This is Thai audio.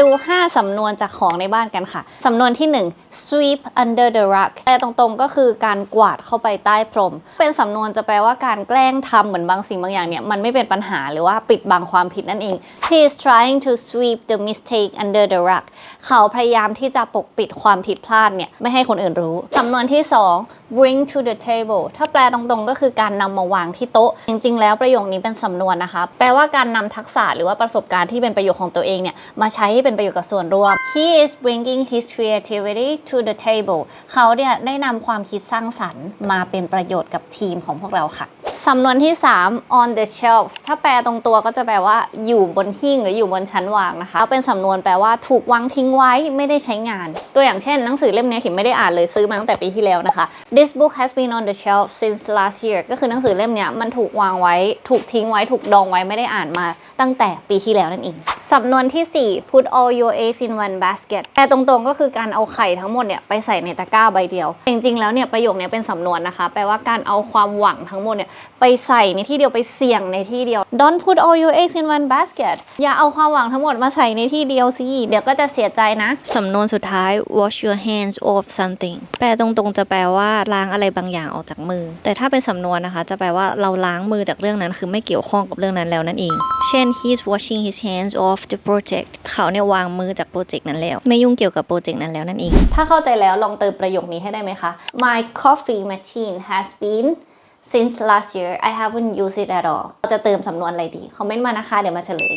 ดู 5 สำนวนจากของในบ้านกันค่ะ สำนวนที่ 1 sweep under the rug แต่ตรงๆ ก็คือการกวาดเข้าไปใต้พรม เป็นสำนวนจะแปลว่าการแกล้งทำเหมือนบางสิ่งบางอย่างเนี่ย มันไม่เป็นปัญหาหรือว่าปิดบังความผิดนั่นเอง he is trying to sweep the mistake under the rug เขาพยายามที่จะปกปิดความผิดพลาดเนี่ย ไม่ให้คนอื่นรู้ สำนวนที่ 2 bring to the table ถ้าแปลตรงๆ ก็คือการนำมาวางที่โต๊ะ จริงๆ แล้วประโยคนี้เป็นสำนวนนะคะ แปลว่าการนำทักษะหรือว่าประสบการณ์ที่เป็นประโยชน์ของตัวเองเนี่ย มาใช้ให้เป็นประโยชน์กับส่วนรวม he is bringing his creativity to the table เขาเนี่ยได้นำความคิดสร้างสรรค์มาเป็นประโยชน์กับทีมของพวกเราค่ะ สำนวนที่ 3 on the shelf ถ้าแปลตรงตัวก็จะแปลว่าอยู่บนหิ้งหรืออยู่บนชั้นวางนะคะเป็นสำนวนแปลว่าถูกวางทิ้งไว้ไม่ได้ใช้งาน ตัวอย่างเช่นหนังสือเล่มนี้ขิมไม่ได้อ่านเลยซื้อมาตั้งแต่ปีที่แล้วนะคะ This book has been on the shelf since last year ก็คือหนังสือเล่มนี้มันถูกวางไว้ ถูกทิ้งไว้ถูกดองไว้ไม่ได้อ่านมาตั้งแต่ปีที่แล้วนั่นเอง สำนวนที่ 4 put all your eggs in one basket แต่ตรงๆก็คือการเอาไข่ทั้งหมดเนี่ยไปใส่ในตะกร้าใบเดียว จริงๆ แล้วเนี่ยประโยคนี้เป็นสำนวนนะคะ แปลว่าการเอาความหวังทั้งหมดเนี่ยไปใส่ในที่เดียวไปเสี่ยงในที่เดียว don't put all your eggs in one basket อย่าเอาความหวังทั้งหมดมาใส่ในที่เดียวสิ เดี๋ยวก็จะเสียใจนะ สำนวนสุดท้าย wash your hands off something แปลตรงๆ จะแปลว่าล้างอะไรบางอย่างออกจากมือ แต่ถ้าเป็นสำนวนนะคะ จะแปลว่าเราล้างมือจากเรื่องนั้น คือไม่เกี่ยวข้องกับเรื่องนั้นแล้วนั่นเอง เช่น he's washing his hands off the project เขาเนี่ยวางมือจากโปรเจกต์นั้นแล้ว ไม่ยุ่งเกี่ยวกับโปรเจกต์นั้นแล้วนั่นเอง ถ้าเข้าใจแล้วลองเติมประโยคนี้ให้ได้ไหมคะ My coffee machine has been since last year I haven't used it at all เราจะเติมสำนวนอะไรดี คอมเมนต์มานะคะ เดี๋ยวมาเฉลย